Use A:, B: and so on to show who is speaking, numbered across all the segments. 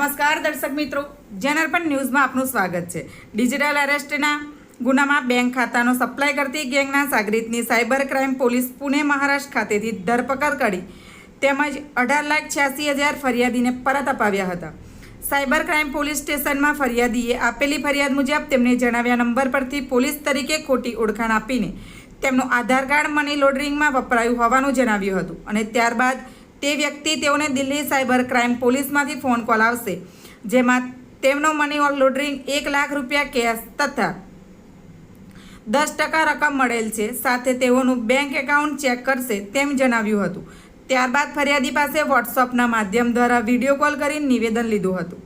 A: નમસ્કાર દર્શક મિત્રો. જનરપન ન્યૂઝમાં આપનું સ્વાગત છે. ડિજિટલ અરેસ્ટના ગુનામાં બેંક ખાતાનો સપ્લાય કરતી ગેંગના સાગરીતની cyber crime police Pune, Maharashtra ખાતેથી ધરપકડ કરી. તેમજ અઢાર લાખ છ્યાસી હજાર ફરિયાદીને પરત અપાવ્યા હતા. સાયબર ક્રાઇમ પોલીસ સ્ટેશનમાં ફરિયાદીએ આપેલી ફરિયાદ મુજબ તેમને જણાવ્યા નંબર પરથી પોલીસ તરીકે ખોટી ઓળખાણ આપીને તેમનું આધાર કાર્ડ મની લોન્ડરિંગમાં વપરાયું હોવાનું જણાવ્યું હતું અને ત્યારબાદ તે વ્યક્તિ તેઓને દિલ્હી સાયબર ક્રાઇમ પોલીસમાંથી ફોન કોલ આવશે, જેમાં તેમનો મની લોન્ડરિંગ એક લાખ રૂપિયા કેશ તથા દસ ટકા રકમ મળેલ છે. સાથે તેઓનું બેંક એકાઉન્ટ ચેક કરશે તેમ જણાવ્યું હતું. ત્યારબાદ ફરિયાદી પાસે વોટ્સઅપના માધ્યમ દ્વારા વીડિયો કોલ કરીને નિવેદન લીધું હતું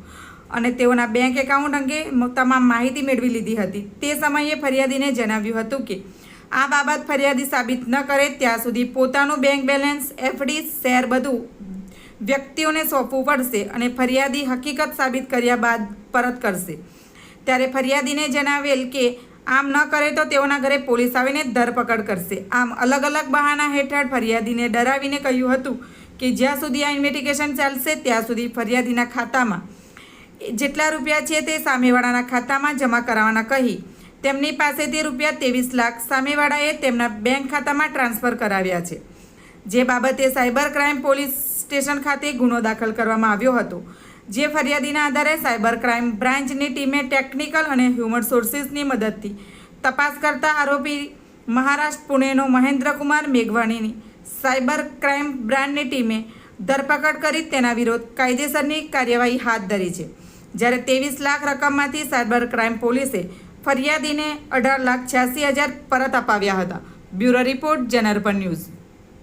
A: અને તેઓના બેંક એકાઉન્ટ અંગે તમામ માહિતી મેળવી લીધી હતી. તે સમયે ફરિયાદીને જણાવ્યું હતું કે આ બાબત ફરિયાદી સાબિત ન કરે ત્યાં સુધી પોતાનું બેંક બેલેન્સ એફડી શેર બધું વ્યક્તિઓને સોંપવું પડશે અને ફરિયાદી હકીકત સાબિત કર્યા બાદ પરત કરશે. ત્યારે ફરિયાદીને જણાવેલ કે આમ ન કરે તો તેઓના ઘરે પોલીસ આવીને ધરપકડ કરશે. આમ અલગ અલગ બહાના હેઠળ ફરિયાદીને ડરાવીને કહ્યું હતું કે જ્યાં સુધી આ ઇન્વેસ્ટિગેશન ચાલશે, ત્યાં સુધી ફરિયાદીના ખાતામાં જેટલા રૂપિયા છે તે સામેવાળાના ખાતામાં જમા કરાવવાના કહી તેમની પાસેથી રૂપિયા ત્રેવીસ લાખ સામેવાળાએ તેમના બેંક ખાતામાં ટ્રાન્સફર કરાવ્યા છે. જે બાબતે સાયબર ક્રાઇમ પોલીસ સ્ટેશન ખાતે ગુનો દાખલ કરવામાં આવ્યો હતો. જે ફરિયાદીના આધારે સાયબર ક્રાઇમ બ્રાન્ચની ટીમે ટેકનિકલ અને હ્યુમન સોર્સિસની મદદથી તપાસ કરતા આરોપી મહારાષ્ટ્ર પુણેનો મહેન્દ્રકુમાર મેઘવાણીની સાયબર ક્રાઇમ બ્રાન્ચની ટીમે ધરપકડ કરી તેના વિરોધ કાયદેસરની કાર્યવાહી હાથ ધરી છે. જ્યારે ત્રેવીસ લાખ રકમમાંથી સાયબર ક્રાઇમ પોલીસે ફરિયાદીને અઢાર લાખ છ્યાસી હજાર પરત અપાવ્યા હતા. બ્યુરો રિપોર્ટ જનરપન ન્યૂઝ.